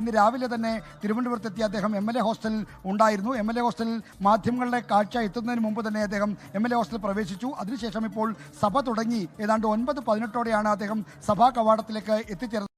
ഇന്ന് രാവിലെ തന്നെ തിരുവനന്തപുരത്തെത്തിയ അദ്ദേഹം എം എൽ എ ഹോസ്റ്റലിൽ ഉണ്ടായിരുന്നു. എം എൽ എ ഹോസ്റ്റലിൽ മാധ്യമങ്ങളുടെ കാഴ്ച എത്തുന്നതിന് മുമ്പ് തന്നെ അദ്ദേഹം എം എൽ എ ഹോസ്റ്റലിൽ പ്രവേശിച്ചു. അതിനുശേഷം ഇപ്പോൾ സഭ തുടങ്ങി. ഏതാണ്ട് ഒൻപത് പതിനെട്ടോടെയാണ് അദ്ദേഹം സഭാ കവാടത്തിലേക്ക് എത്തിച്ചേർന്നത്.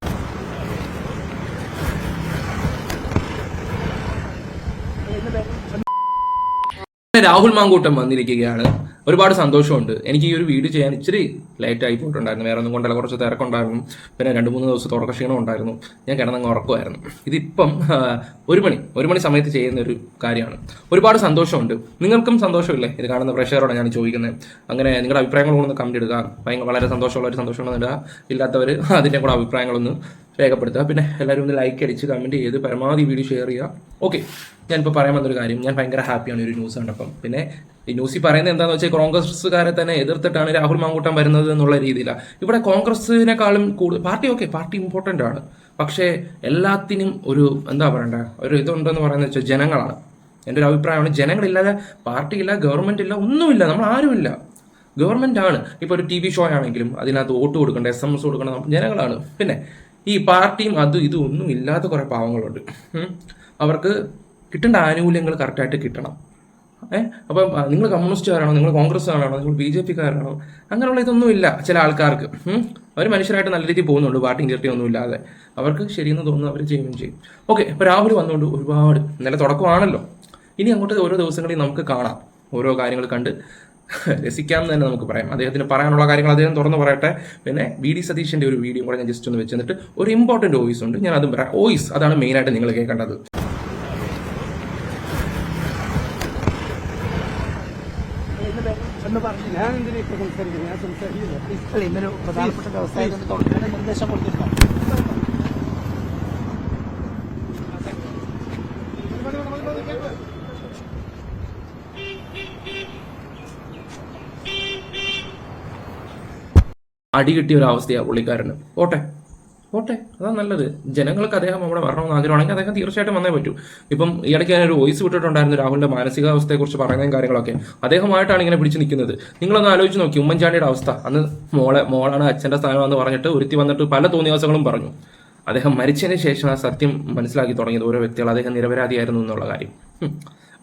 രാഹുൽ മാങ്കൂട്ടം വന്നിരിക്കുകയാണ്. ഒരുപാട് സന്തോഷമുണ്ട്. എനിക്ക് ഈ ഒരു വീഡിയോ ചെയ്യാൻ ഇച്ചിരി ലേറ്റ് ആയി പോയിട്ടുണ്ടായിരുന്നു. വേറെ ഒന്നും കൊണ്ടല്ല. കുറച്ച് തിരക്കുണ്ടായിരുന്നു. പിന്നെ രണ്ട് മൂന്ന് ദിവസം തുടക്ക ക്ഷീണം ഉണ്ടായിരുന്നു. ഞാൻ കിടന്നങ്ങ് ഉറക്കുമായിരുന്നു. ഇതിപ്പം ഒരു മണി ഒരു മണി സമയത്ത് ചെയ്യുന്ന ഒരു കാര്യമാണ്. ഒരുപാട് സന്തോഷമുണ്ട്. നിങ്ങൾക്കും സന്തോഷമില്ലേ? ഇത് കാണുന്ന പ്രഷറോടെ ഞാൻ ചോദിക്കുന്നത് അങ്ങനെ നിങ്ങളുടെ അഭിപ്രായങ്ങളൊന്ന് കമന്റ് ഇടുക. ഭയങ്കര വളരെ സന്തോഷമുള്ള ഒരു സന്തോഷം ഇടുക. ഇല്ലാത്തവർ അതിന്റെ കൂടെ അഭിപ്രായങ്ങളൊന്ന് രേഖപ്പെടുത്തുക. പിന്നെ എല്ലാവരും ഒന്ന് ലൈക്ക് അടിച്ച് കമന്റ് ചെയ്ത് പരമാവധി വീഡിയോ ഷെയർ ചെയ്യുക. ഓക്കെ ഞാനിപ്പോൾ പറയാൻ വന്നൊരു കാര്യം. ഞാൻ ഭയങ്കര ഹാപ്പിയാണ് ഒരു ന്യൂസ് കണ്ടപ്പം. പിന്നെ ഈ ന്യൂസിൽ പറയുന്നത് എന്താണെന്ന് വെച്ചാൽ കോൺഗ്രസ്സുകാരെ തന്നെ എതിർത്തിട്ടാണ് രാഹുൽ മാങ്കൂട്ടം വരുന്നത് എന്നുള്ള രീതിയിലാണ് ഇവിടെ കോൺഗ്രസിനെക്കാളും കൂടുതൽ പാർട്ടി ഓക്കെ പാർട്ടി ഇമ്പോർട്ടന്റ് ആണ്. പക്ഷേ എല്ലാത്തിനും ഒരു എന്താ പറയണ്ട ഒരു ഇതുണ്ടെന്ന് പറയുന്നത് വെച്ചാൽ ജനങ്ങളാണ്. എന്റെ ഒരു അഭിപ്രായമാണ്. ജനങ്ങളില്ലാതെ പാർട്ടി ഇല്ല ഗവൺമെന്റ് ഇല്ല ഒന്നുമില്ല. നമ്മൾ ആരുമില്ല ഗവൺമെന്റ് ആണ്. ഇപ്പോൾ ഒരു ടി വി ഷോ ആണെങ്കിലും അതിനകത്ത് വോട്ട് കൊടുക്കേണ്ട എസ് എം എസ് കൊടുക്കേണ്ട ജനങ്ങളാണ്. പിന്നെ ഈ പാർട്ടിയും അതും ഇതും ഒന്നും ഇല്ലാത്ത കുറേ പാവങ്ങളുണ്ട്. അവർക്ക് കിട്ടേണ്ട ആനുകൂല്യങ്ങൾ കറക്റ്റായിട്ട് കിട്ടണം. ഏഹ് അപ്പം നിങ്ങൾ കമ്മ്യൂണിസ്റ്റുകാരാണോ? നിങ്ങൾ കോൺഗ്രസ്സുകാരാണോ? നിങ്ങൾ ബി ജെ പിക്കാരാണോ? അങ്ങനെയുള്ള ഇതൊന്നും ഇല്ല ചില ആൾക്കാർക്ക്. അവർ മനുഷ്യരായിട്ട് നല്ല രീതിയിൽ പോകുന്നുണ്ട്. പാർട്ടിയും ചേർത്തി ഒന്നും ഇല്ലാതെ. അവർക്ക് ശരിയെന്ന് തോന്നുന്നു അവർ ചെയ്യുകയും ചെയ്യും. ഓക്കെ ഇപ്പോൾ രാഹുൽ വന്നുകൊണ്ട് ഒരുപാട് നല്ല തുടക്കമാണല്ലോ. ഇനി അങ്ങോട്ട് ഓരോ ദിവസങ്ങളിൽ നമുക്ക് കാണാം. ഓരോ കാര്യങ്ങൾ കണ്ട് രസിക്കാമെന്ന് തന്നെ നമുക്ക് പറയാം. അദ്ദേഹത്തിന് പറയാനുള്ള കാര്യങ്ങൾ അദ്ദേഹം തുറന്നു പറയട്ടെ. പിന്നെ വി ഡി സതീഷിന്റെ ഒരു വീഡിയോ കൂടെ ഞാൻ ജസ്റ്റ് ഒന്ന് വെച്ചിട്ട് ഒരു ഇമ്പോർട്ടന്റ് വോയിസ് ഉണ്ട്. ഞാൻ അതും പറയാം. വോയിസ് അതാണ് മെയിനായിട്ട് നിങ്ങൾ കേൾക്കേണ്ടത്. എന്ന് പറഞ്ഞു ഞാൻ എന്തിനാ ഇപ്പൊ സംസാരിക്കുന്നത്? ഞാൻ സംസാരിക്കില്ല അല്ല, ഇന്നൊരു പ്രധാനപ്പെട്ട വ്യവസായ നിർദ്ദേശം കൊടുത്തിട്ടുണ്ടോ. അടി കിട്ടിയ ഒരു അവസ്ഥയാണ് പുള്ളിക്കാരന്. ഓട്ടെ ഓട്ടെ അതാ നല്ലത്. ജനങ്ങൾക്ക് അദ്ദേഹം അവിടെ വരണമെന്ന് ആഗ്രഹമാണെങ്കിൽ അദ്ദേഹം തീർച്ചയായിട്ടും വന്നേ പറ്റൂ. ഇപ്പം ഇടയ്ക്ക് ഞാൻ ഒരു വോയിസ് വിട്ടിട്ടുണ്ടായിരുന്നു രാഹുലിന്റെ മാനസികാവസ്ഥയെക്കുറിച്ച് പറയുന്ന കാര്യങ്ങളൊക്കെ. അദ്ദേഹമായിട്ടാണ് ഇങ്ങനെ പിടിച്ചു നിൽക്കുന്നത്. നിങ്ങളൊന്ന് ആലോചിച്ച് നോക്കി. ഉമ്മൻചാണ്ടിയുടെ അവസ്ഥ. അന്ന് മോളെ മോളാണ് അച്ഛന്റെ സ്ഥാനമെന്ന് പറഞ്ഞിട്ട് ഒരുത്തി വന്നിട്ട് പല തോന്നിയാസങ്ങളും പറഞ്ഞു. അദ്ദേഹം മരിച്ചതിന് ശേഷം ആ സത്യം മനസ്സിലാക്കി തുടങ്ങിയത് ഓരോ വ്യക്തികൾ അദ്ദേഹം നിരപരാധിയായിരുന്നു എന്നുള്ള കാര്യം.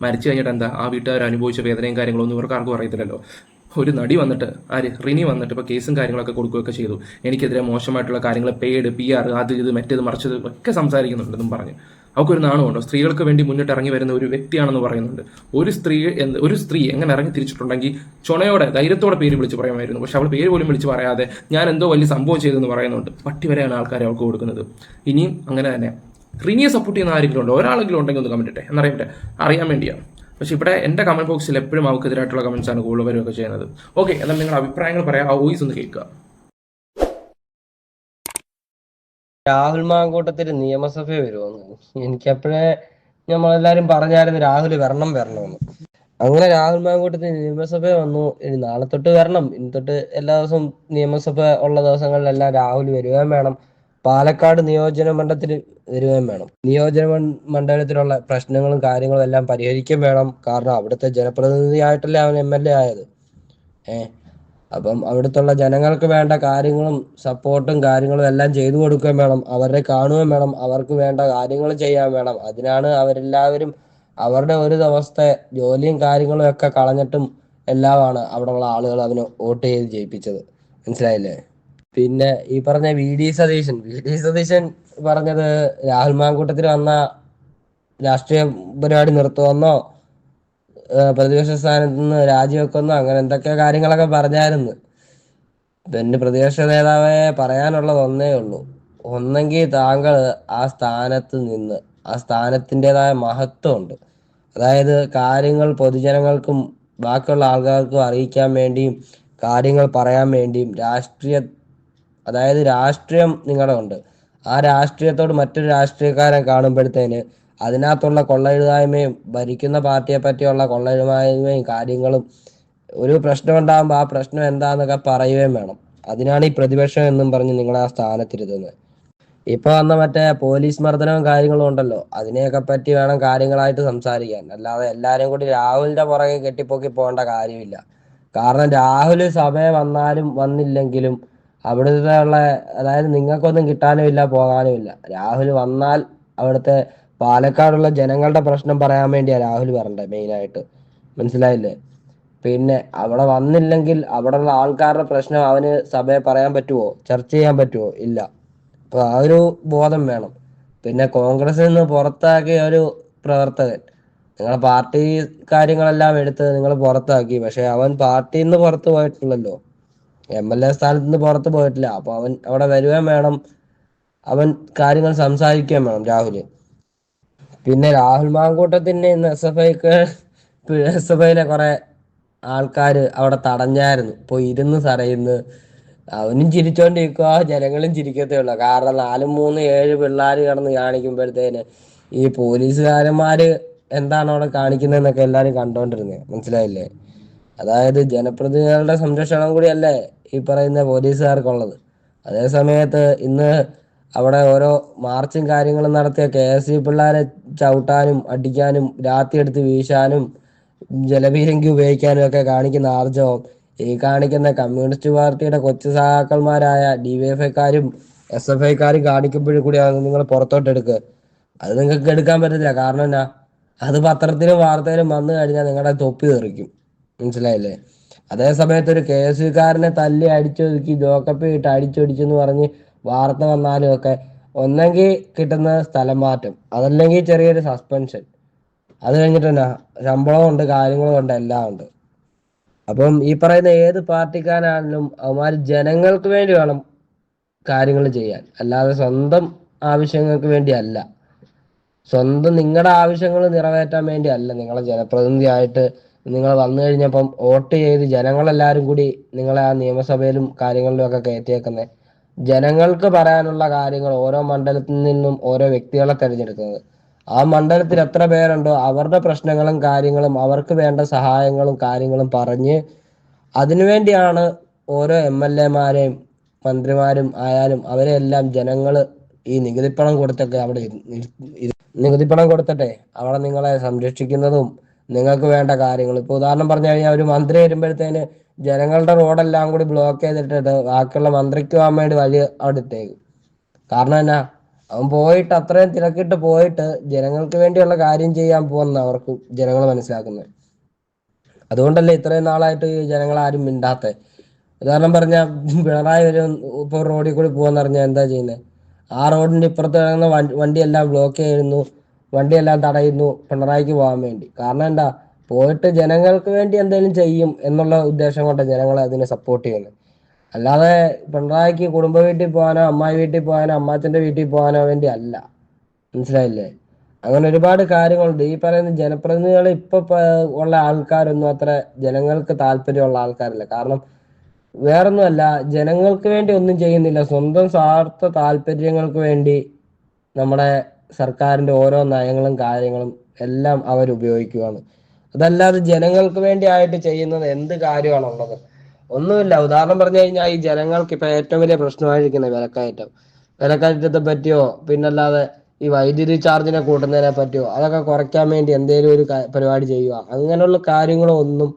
മരിച്ചു കഴിഞ്ഞിട്ട് എന്താ? ആ വീട്ടുകാർ അനുഭവിച്ച വേദനയും കാര്യങ്ങളൊന്നും ഇവർക്ക് ആർക്കും അറിയത്തില്ലല്ലോ. ഒരു നടി വന്നിട്ട് ആര്? റിനി വന്നിട്ട് ഇപ്പോൾ കേസും കാര്യങ്ങളൊക്കെ കൊടുക്കുകയൊക്കെ ചെയ്തു. എനിക്കെതിരെ മോശമായിട്ടുള്ള കാര്യങ്ങൾ പെയ്ഡ് പി ആർ അത് ഇത് മറ്റേത് മറിച്ചത് ഒക്കെ സംസാരിക്കുന്നുണ്ടെന്നും പറഞ്ഞ്. അവൾക്കൊരു നാണമുണ്ടോ? സ്ത്രീകൾക്ക് വേണ്ടി മുന്നിട്ട് ഇറങ്ങി വരുന്ന ഒരു വ്യക്തിയാണെന്ന് പറയുന്നുണ്ട്. ഒരു സ്ത്രീ ഒരു സ്ത്രീ എങ്ങനെ ഇറങ്ങി തിരിച്ചിട്ടുണ്ടെങ്കിൽ ചുണയോടെ ധൈര്യത്തോടെ പേര് വിളിച്ച് പറയുമായിരുന്നു. പക്ഷെ അവൾ പേര് പോലും വിളിച്ച് പറയാതെ ഞാൻ എന്തോ വലിയ സംഭവം ചെയ്തെന്ന് പറയുന്നുണ്ട്. പട്ടി വരെയാണ് ആൾക്കാരെ അവൾക്ക് കൊടുക്കുന്നത്. ഇനിയും അങ്ങനെ തന്നെ. റിനിയെ സപ്പോർട്ട് ചെയ്യുന്ന ആരെങ്കിലും ഉണ്ടോ? ഒരാളെങ്കിലും ഉണ്ടെങ്കിൽ ഒന്ന് കമന്റ് ഇട്ടെ. എന്നറിയട്ടെ അറിയാൻ വേണ്ടിയാണ് പക്ഷെ ഇവിടെ എന്റെ കമന്റ് ബോക്സിൽ എപ്പോഴും അവൾക്കെതിരായിട്ടുള്ള കമന്റ്സ് ആണ് കൂടുതൽ വരുമൊക്കെ ചെയ്യുന്നത്. ഓക്കെ എന്നാൽ നിങ്ങളുടെ അഭിപ്രായങ്ങൾ പറയാം. ആ വോയിസ് ഒന്ന് കേൾക്കുക. രാഹുൽ മാങ്കൂട്ടത്തിൽ നിയമസഭ വരുമെന്ന് എനിക്കപ്പോഴേ നമ്മളെല്ലാരും പറഞ്ഞായിരുന്നു രാഹുൽ വരണം വരണമെന്ന്. അങ്ങനെ രാഹുൽ മാങ്കൂട്ടത്തിൽ നിയമസഭ വന്നു. ഇനി നാളെ തൊട്ട് വരണം. ഇന്ന് തൊട്ട് എല്ലാ ദിവസവും നിയമസഭ ഉള്ള ദിവസങ്ങളിലെല്ലാം രാഹുൽ വരുകയും വേണം. പാലക്കാട് നിയോജന മണ്ഡലത്തിൽ വരുകയും വേണം. നിയോജന മണ്ഡലത്തിലുള്ള പ്രശ്നങ്ങളും കാര്യങ്ങളും എല്ലാം പരിഹരിക്കുകയും വേണം. കാരണം അവിടുത്തെ ജനപ്രതിനിധിയായിട്ടല്ലേ അവൻ എം എൽ എ ആയത്. ഏഹ് അപ്പം അവിടുത്തെ ജനങ്ങൾക്ക് വേണ്ട കാര്യങ്ങളും സപ്പോർട്ടും കാര്യങ്ങളും എല്ലാം ചെയ്തു കൊടുക്കുകയും വേണം. അവരെ കാണുകയും വേണം. അവർക്ക് വേണ്ട കാര്യങ്ങൾ ചെയ്യാൻ വേണം. അതിനാണ് അവരെല്ലാവരും അവരുടെ ഒരു ദിവസത്തെ ജോലിയും കാര്യങ്ങളും ഒക്കെ കളഞ്ഞിട്ടും എല്ലാമാണ് അവിടെയുള്ള ആളുകൾ അവന് വോട്ട് ചെയ്ത് ജയിപ്പിച്ചത്. മനസ്സിലായില്ലേ? പിന്നെ ഈ പറഞ്ഞ V D Satheesan. V D Satheesan പറഞ്ഞത് രാഹുൽ മാങ്കൂട്ടത്തിൽ വന്ന രാഷ്ട്രീയ പരിപാടി നിർത്തുമെന്നോ പ്രതിപക്ഷ സ്ഥാനത്ത് നിന്ന് രാജിവെക്കുന്നോ അങ്ങനെ എന്തൊക്കെ കാര്യങ്ങളൊക്കെ പറഞ്ഞായിരുന്നു. എന്റെ പ്രതിപക്ഷ നേതാവെ പറയാനുള്ളത് ഒന്നേ ഉള്ളൂ. ഒന്നെങ്കിൽ താങ്കൾ ആ സ്ഥാനത്ത് നിന്ന് ആ സ്ഥാനത്തിന്റെതായ മഹത്വമുണ്ട്. അതായത് കാര്യങ്ങൾ പൊതുജനങ്ങൾക്കും ബാക്കിയുള്ള ആൾക്കാർക്കും അറിയിക്കാൻ വേണ്ടിയും കാര്യങ്ങൾ പറയാൻ വേണ്ടിയും രാഷ്ട്രീയ അതായത് രാഷ്ട്രീയം നിങ്ങളുടെ ഉണ്ട്. ആ രാഷ്ട്രീയത്തോട് മറ്റൊരു രാഷ്ട്രീയക്കാരൻ കാണുമ്പോഴത്തേന് അതിനകത്തുള്ള കൊള്ളരുതായ്മയും ഭരിക്കുന്ന പാർട്ടിയെ പറ്റിയുള്ള കൊള്ളരുതായ്മയും കാര്യങ്ങളും ഒരു പ്രശ്നം ഉണ്ടാകുമ്പോൾ ആ പ്രശ്നം എന്താണെന്നൊക്കെ പറയുകയും വേണം. അതിനാണ് ഈ പ്രതിപക്ഷം എന്നും പറഞ്ഞ് നിങ്ങളെ ആ സ്ഥാനത്തിരുത്തുന്നത്. ഇപ്പൊ വന്ന മറ്റേ പോലീസ് മർദ്ദനവും കാര്യങ്ങളും ഉണ്ടല്ലോ. അതിനെയൊക്കെ പറ്റി വേണം കാര്യങ്ങളായിട്ട് സംസാരിക്കാൻ. അല്ലാതെ എല്ലാരും കൂടി രാഹുലിന്റെ പുറകെ കെട്ടിപ്പൊക്കി പോകേണ്ട കാര്യമില്ല. കാരണം രാഹുൽ സഭയെ വന്നാലും വന്നില്ലെങ്കിലും അവിടുത്തെ ഉള്ള അതായത് നിങ്ങൾക്കൊന്നും കിട്ടാനും ഇല്ല പോകാനും ഇല്ല രാഹുൽ വന്നാൽ അവിടുത്തെ പാലക്കാടുള്ള ജനങ്ങളുടെ പ്രശ്നം പറയാൻ വേണ്ടിയാ രാഹുൽ പറഞ്ഞത് മെയിനായിട്ട്. മനസ്സിലായില്ലേ? പിന്നെ അവിടെ വന്നില്ലെങ്കിൽ അവിടെയുള്ള ആൾക്കാരുടെ പ്രശ്നം അവന് സഭയെ പറയാൻ പറ്റുമോ ചർച്ച ചെയ്യാൻ പറ്റുമോ ഇല്ല. അപ്പൊ ആ ഒരു ബോധം വേണം. പിന്നെ കോൺഗ്രസിൽ നിന്ന് പുറത്താക്കിയ ഒരു പ്രവർത്തകൻ. നിങ്ങളെ പാർട്ടി കാര്യങ്ങളെല്ലാം എടുത്ത് നിങ്ങൾ പുറത്താക്കി. പക്ഷെ അവൻ പാർട്ടിയിൽ നിന്ന് പുറത്തു പോയിട്ടില്ലല്ലോ എം എൽ എ സ്ഥാനത്ത് നിന്ന് പുറത്ത് പോയിട്ടില്ല. അപ്പൊ അവൻ അവിടെ വരുകയും വേണം. അവൻ കാര്യങ്ങൾ സംസാരിക്കുകയും വേണം രാഹുൽ. പിന്നെ രാഹുൽ മാങ്കൂട്ടത്തിന്റെ ഇന്ന് എസ് എഫ് ഐക്ക് എസ് എഫ് ഐയിലെ കുറെ ആൾക്കാർ അവിടെ തടഞ്ഞായിരുന്നു. പോയി ഇരുന്ന് സറയുന്നു അവനും ചിരിച്ചോണ്ടിരിക്കുക ജനങ്ങളും ചിരിക്കത്തേ ഉള്ളു. കാരണം നാലും മൂന്ന് ഏഴ് പിള്ളേർ കിടന്ന് കാണിക്കുമ്പോഴത്തേന് ഈ പോലീസുകാരന്മാര് എന്താണ് അവിടെ കാണിക്കുന്നതെന്നൊക്കെ എല്ലാരും കണ്ടോണ്ടിരുന്നത് മനസ്സിലായില്ലേ? അതായത് ജനപ്രതിനിധികളുടെ സംരക്ഷണം കൂടിയല്ലേ ഈ പറയുന്ന പോലീസുകാർക്കുള്ളത്. അതേ സമയത്ത് ഇന്ന് അവിടെ ഓരോ മാർച്ചും കാര്യങ്ങളും നടത്തിയ കെ എസ് ഇ പിള്ളേരെ ചവിട്ടാനും അടിക്കാനും രാത്രി എടുത്ത് വീശാനും ജലപീരങ്കി ഉപയോഗിക്കാനും ഒക്കെ കാണിക്കുന്ന ആർജവം ഈ കാണിക്കുന്ന കമ്മ്യൂണിസ്റ്റ് പാർട്ടിയുടെ കൊച്ചു സഹാക്കന്മാരായ ഡി വൈ എഫ് ഐക്കാരും എസ് എഫ് ഐക്കാരും കാണിക്കുമ്പോഴും കൂടിയാണ് നിങ്ങൾ പുറത്തോട്ട് എടുക്കുക അത് നിങ്ങൾക്ക് എടുക്കാൻ പറ്റത്തില്ല. കാരണം എന്നാ? അത് പത്രത്തിലും വാർത്തയിലും വന്നു കഴിഞ്ഞാൽ നിങ്ങളുടെ തൊപ്പി തെറിക്കും. മനസ്സിലായില്ലേ? അതേ സമയത്ത് ഒരു കെ എസ് യുക്കാരനെ തല്ലി അടിച്ചൊതുക്കി ലോക്കപ്പ് ഇട്ട് അടിച്ചൊടിച്ചെന്ന് പറഞ്ഞ് വാർത്ത വന്നാലും ഒക്കെ ഒന്നെങ്കിൽ കിട്ടുന്ന സ്ഥലം മാറ്റം അതല്ലെങ്കിൽ ചെറിയൊരു സസ്പെൻഷൻ അത് കഴിഞ്ഞിട്ട് തന്നെ ശമ്പളവും ഉണ്ട് കാര്യങ്ങളും ഉണ്ട് എല്ലാം ഉണ്ട്. അപ്പം ഈ പറയുന്ന ഏത് പാർട്ടിക്കാരാണെങ്കിലും അവന്മാർ ജനങ്ങൾക്ക് വേണ്ടി വേണം കാര്യങ്ങൾ ചെയ്യാൻ. അല്ലാതെ സ്വന്തം ആവശ്യങ്ങൾക്ക് വേണ്ടിയല്ല. സ്വന്തം നിങ്ങളുടെ ആവശ്യങ്ങൾ നിറവേറ്റാൻ വേണ്ടിയല്ല നിങ്ങളെ ജനപ്രതിനിധിയായിട്ട് നിങ്ങൾ വന്നു കഴിഞ്ഞപ്പം വോട്ട് ചെയ്ത് ജനങ്ങളെല്ലാവരും കൂടി നിങ്ങളെ ആ നിയമസഭയിലും കാര്യങ്ങളിലും ഒക്കെ കയറ്റിയേക്കുന്നത് ജനങ്ങൾക്ക് പറയാനുള്ള കാര്യങ്ങൾ ഓരോ മണ്ഡലത്തിൽ നിന്നും ഓരോ വ്യക്തികളെ തിരഞ്ഞെടുക്കുന്നത്. ആ മണ്ഡലത്തിൽ എത്ര പേരുണ്ടോ അവരുടെ പ്രശ്നങ്ങളും കാര്യങ്ങളും അവർക്ക് വേണ്ട സഹായങ്ങളും കാര്യങ്ങളും പറഞ്ഞ് അതിനുവേണ്ടിയാണ് ഓരോ എം എൽ എമാരെയും മന്ത്രിമാരും ആയാലും അവരെല്ലാം ജനങ്ങൾ ഈ നികുതിപ്പണം കൊടുത്തൊക്കെ അവിടെ നികുതിപ്പണം കൊടുത്തിട്ടെ. അവിടെ നിങ്ങളെ സംരക്ഷിക്കുന്നതും നിങ്ങൾക്ക് വേണ്ട കാര്യങ്ങൾ. ഇപ്പൊ ഉദാഹരണം പറഞ്ഞു കഴിഞ്ഞാൽ ഒരു മന്ത്രി വരുമ്പോഴത്തേന് ജനങ്ങളുടെ റോഡെല്ലാം കൂടി ബ്ലോക്ക് ചെയ്തിട്ടിട്ട് ബാക്കിയുള്ള മന്ത്രിക്ക് പോകാൻ വേണ്ടി വഴി അവിടെ ഇട്ടേക്കും കാരണം എന്നാ അവൻ പോയിട്ട് അത്രയും തിരക്കിട്ട് പോയിട്ട് ജനങ്ങൾക്ക് വേണ്ടിയുള്ള കാര്യം ചെയ്യാൻ പോകുന്ന അവർക്ക് ജനങ്ങൾ മനസ്സിലാക്കുന്നത്. അതുകൊണ്ടല്ലേ ഇത്രയും നാളായിട്ട് ജനങ്ങൾ ആരും മിണ്ടാത്ത? ഉദാഹരണം പറഞ്ഞ പിണറായി ഒരു ഇപ്പൊ റോഡിൽ കൂടി പോകാന്ന് പറഞ്ഞാൽ എന്താ ചെയ്യുന്നത് ആ റോഡിന്റെ ഇപ്പുറത്ത് കിടക്കുന്ന വണ്ടി വണ്ടിയെല്ലാം ബ്ലോക്ക് ചെയ്യുന്നു. വണ്ടിയെല്ലാം തടയുന്നു പിണറായിക്ക് പോകാൻ വേണ്ടി. കാരണം എന്താ? പോയിട്ട് ജനങ്ങൾക്ക് വേണ്ടി എന്തെങ്കിലും ചെയ്യും എന്നുള്ള ഉദ്ദേശം കൊണ്ട് ജനങ്ങളെ അതിനെ സപ്പോർട്ട് ചെയ്യുന്നത്. അല്ലാതെ പിണറായിക്ക് കുടുംബ വീട്ടിൽ പോകാനോ അമ്മായി വീട്ടിൽ പോകാനോ അമ്മാച്ചന്റെ വീട്ടിൽ പോകാനോ വേണ്ടി അല്ല. മനസ്സിലായില്ലേ? അങ്ങനെ ഒരുപാട് കാര്യങ്ങളുണ്ട്. ഈ പറയുന്ന ജനപ്രതിനിധികൾ ഇപ്പൊ ഉള്ള ആൾക്കാരൊന്നും അത്ര ജനങ്ങൾക്ക് താല്പര്യമുള്ള ആൾക്കാരല്ല. കാരണം വേറൊന്നുമല്ല ജനങ്ങൾക്ക് വേണ്ടി ഒന്നും ചെയ്യുന്നില്ല. സ്വന്തം സ്വാർത്ഥ താല്പര്യങ്ങൾക്ക് വേണ്ടി നമ്മുടെ സർക്കാരിന്റെ ഓരോ നയങ്ങളും കാര്യങ്ങളും എല്ലാം അവർ ഉപയോഗിക്കുകയാണ് അതല്ലാതെ ജനങ്ങൾക്ക് വേണ്ടി ആയിട്ട് ചെയ്യുന്നത് എന്ത് കാര്യമാണുള്ളത്? ഒന്നുമില്ല. ഉദാഹരണം പറഞ്ഞു കഴിഞ്ഞാൽ ഈ ജനങ്ങൾക്ക് ഇപ്പൊ ഏറ്റവും വലിയ പ്രശ്നമായിരിക്കുന്നത് വിലക്കയറ്റം. വിലക്കയറ്റത്തെ പറ്റിയോ പിന്നല്ലാതെ ഈ വൈദ്യുതി ചാർജിനെ കൂട്ടുന്നതിനെ പറ്റിയോ അതൊക്കെ കുറയ്ക്കാൻ വേണ്ടി എന്തെങ്കിലും ഒരു പരിപാടി ചെയ്യുക. അങ്ങനെയുള്ള കാര്യങ്ങളോ ഒന്നും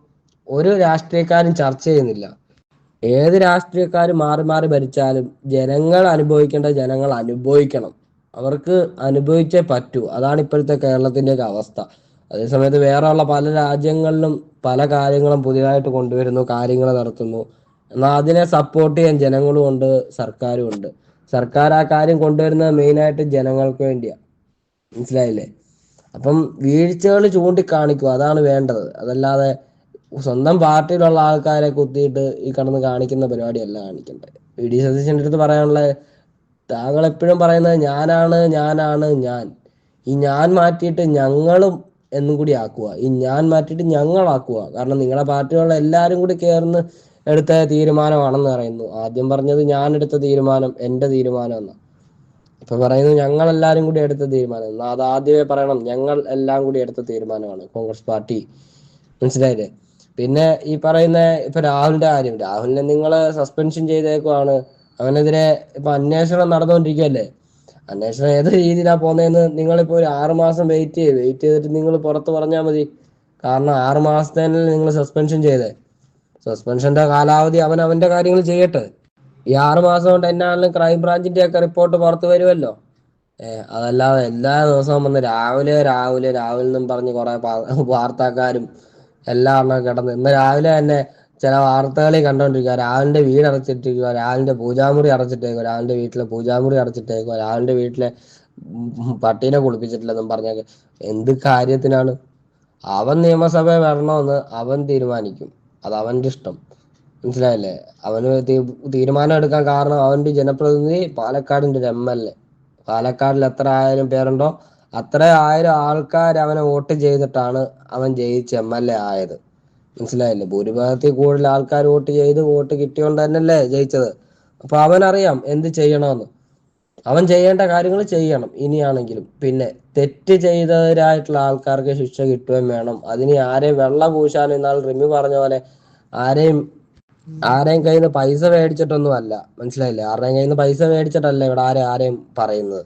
ഒരു രാഷ്ട്രീയക്കാരും ചർച്ച ചെയ്യുന്നില്ല. ഏത് രാഷ്ട്രീയക്കാരും മാറി മാറി ഭരിച്ചാലും ജനങ്ങൾ അനുഭവിക്കേണ്ട ജനങ്ങൾ അനുഭവിക്കണം. അവർക്ക് അനുഭവിച്ചേ പറ്റൂ. അതാണ് ഇപ്പോഴത്തെ കേരളത്തിന്റെയൊക്കെ അവസ്ഥ. അതേസമയത്ത് വേറെയുള്ള പല രാജ്യങ്ങളിലും പല കാര്യങ്ങളും പുതിയതായിട്ട് കൊണ്ടുവരുന്നു കാര്യങ്ങൾ നടത്തുന്നു. എന്നാൽ അതിനെ സപ്പോർട്ട് ചെയ്യാൻ ജനങ്ങളും ഉണ്ട് സർക്കാരും ഉണ്ട്. സർക്കാർ ആ കാര്യം കൊണ്ടുവരുന്നത് മെയിനായിട്ട് ജനങ്ങൾക്ക് വേണ്ടിയാണ് മനസ്സിലായില്ലേ? അപ്പം വീഴ്ചകൾ ചൂണ്ടിക്കാണിക്കുക അതാണ് വേണ്ടത്. അതല്ലാതെ സ്വന്തം പാർട്ടിയിലുള്ള ആൾക്കാരെ കുത്തിയിട്ട് ഈ കടന്ന് കാണിക്കുന്ന പരിപാടിയല്ല കാണിക്കേണ്ടത്. വി. ഡി. സതീശന്റെ അടുത്ത് പറയാനുള്ള താങ്കൾ എപ്പോഴും പറയുന്നത് ഞാനാണ് ഞാനാണ് ഞാൻ. ഈ ഞാൻ മാറ്റിയിട്ട് ഞങ്ങളും എന്നും കൂടി ആക്കുക. ഈ ഞാൻ മാറ്റിയിട്ട് ഞങ്ങളാക്കുക. കാരണം നിങ്ങളുടെ പാർട്ടിയുള്ള എല്ലാവരും കൂടി ചേർന്ന് എടുത്ത തീരുമാനമാണെന്ന് പറയുന്നു. ആദ്യം പറഞ്ഞത് ഞാൻ എടുത്ത തീരുമാനം എന്റെ തീരുമാനം എന്നാണ് ഇപ്പൊ പറയുന്നു ഞങ്ങൾ എല്ലാരും കൂടി എടുത്ത തീരുമാനം. എന്നാ അത് ആദ്യമേ പറയണം. ഞങ്ങൾ എല്ലാം കൂടി എടുത്ത തീരുമാനമാണ്. കോൺഗ്രസ് പാർട്ടി. മനസ്സിലായില്ലേ? പിന്നെ ഈ പറയുന്ന ഇപ്പൊ രാഹുലിന്റെ കാര്യം. രാഹുലിനെ നിങ്ങൾ സസ്പെൻഷൻ ചെയ്തേക്കുവാണ്. അവനെതിരെ ഇപ്പൊ അന്വേഷണം നടന്നുകൊണ്ടിരിക്കുകയല്ലേ അന്വേഷണം ഏത് രീതിയിലാണ് പോകുന്നതെന്ന് നിങ്ങളിപ്പോ ഒരു ആറ് മാസം വെയിറ്റ് ചെയ്ത് വെയിറ്റ് ചെയ്തിട്ട് നിങ്ങൾ പുറത്ത് പറഞ്ഞാൽ മതി. കാരണം ആറ് മാസത്തേനല്ലേ നിങ്ങൾ സസ്പെൻഷൻ ചെയ്തേ. സസ്പെൻഷന്റെ കാലാവധി അവൻ അവന്റെ കാര്യങ്ങൾ ചെയ്യട്ടെ. ഈ ആറ് മാസം കൊണ്ട് എന്നാണെങ്കിലും ക്രൈം ബ്രാഞ്ചിന്റെ ഒക്കെ റിപ്പോർട്ട് പുറത്തു വരുമല്ലോ ഏഹ് അതല്ലാതെ എല്ലാ ദിവസവും വന്ന് രാവിലെ രാവിലെ രാവിലെ എന്നും പറഞ്ഞ് കുറെ വാർത്താക്കാരും എല്ലാം കിടന്ന്. ഇന്ന് രാവിലെ തന്നെ ചില വാർത്തകളിൽ കണ്ടോണ്ടിരിക്കുക രാവിലെ വീട് അടച്ചിട്ടിരിക്കുക രാവിലെ പൂജാമുറി അടച്ചിട്ടേക്കുക രാവിലെ വീട്ടിലെ പൂജാമുറി അടച്ചിട്ടേക്കുക രാവിലെ വീട്ടിലെ പട്ടീനെ കുളിപ്പിച്ചിട്ടില്ലെന്നും പറഞ്ഞൊക്കെ. എന്ത് കാര്യത്തിനാണ്? അവൻ നിയമസഭ വരണമെന്ന് അവൻ തീരുമാനിക്കും. അത് അവന്റെ ഇഷ്ടം. മനസ്സിലായല്ലേ? അവന് തീരുമാനം എടുക്കാൻ കാരണം അവന്റെ ജനപ്രതിനിധി പാലക്കാടിന്റെ ഒരു എം എൽ എ. പാലക്കാടിൽ എത്ര ആയിരം പേരുണ്ടോ? അത്ര ആയിരം ആൾക്കാർ അവനെ വോട്ട് ചെയ്തിട്ടാണ് അവൻ ജയിച്ച് എം എൽ എ ആയത്. മനസ്സിലായില്ലേ? ഭൂരിഭാഗത്തിൽ കൂടുതൽ ആൾക്കാർ വോട്ട് ചെയ്ത് വോട്ട് കിട്ടിയോണ്ട് തന്നെയല്ലേ ജയിച്ചത്. അപ്പൊ അവനറിയാം എന്ത് ചെയ്യണമെന്ന് അവൻ ചെയ്യേണ്ട കാര്യങ്ങൾ ചെയ്യണം ഇനിയാണെങ്കിലും. പിന്നെ തെറ്റ് ചെയ്തവരായിട്ടുള്ള ആൾക്കാർക്ക് ശിക്ഷ കിട്ടുകയും വേണം. അതിന് ആരെയും വെള്ളം പൂശാൻ എന്നാൽ റിമി പറഞ്ഞ പോലെ ആരെയും ആരെയും കയ്യിൽ നിന്ന് പൈസ മേടിച്ചിട്ടൊന്നും അല്ല മനസ്സിലായില്ലേ? ആരുടെയും കയ്യിൽ നിന്ന് പൈസ മേടിച്ചിട്ടല്ല ഇവിടെ ആരെ ആരെയും പറയുന്നത്.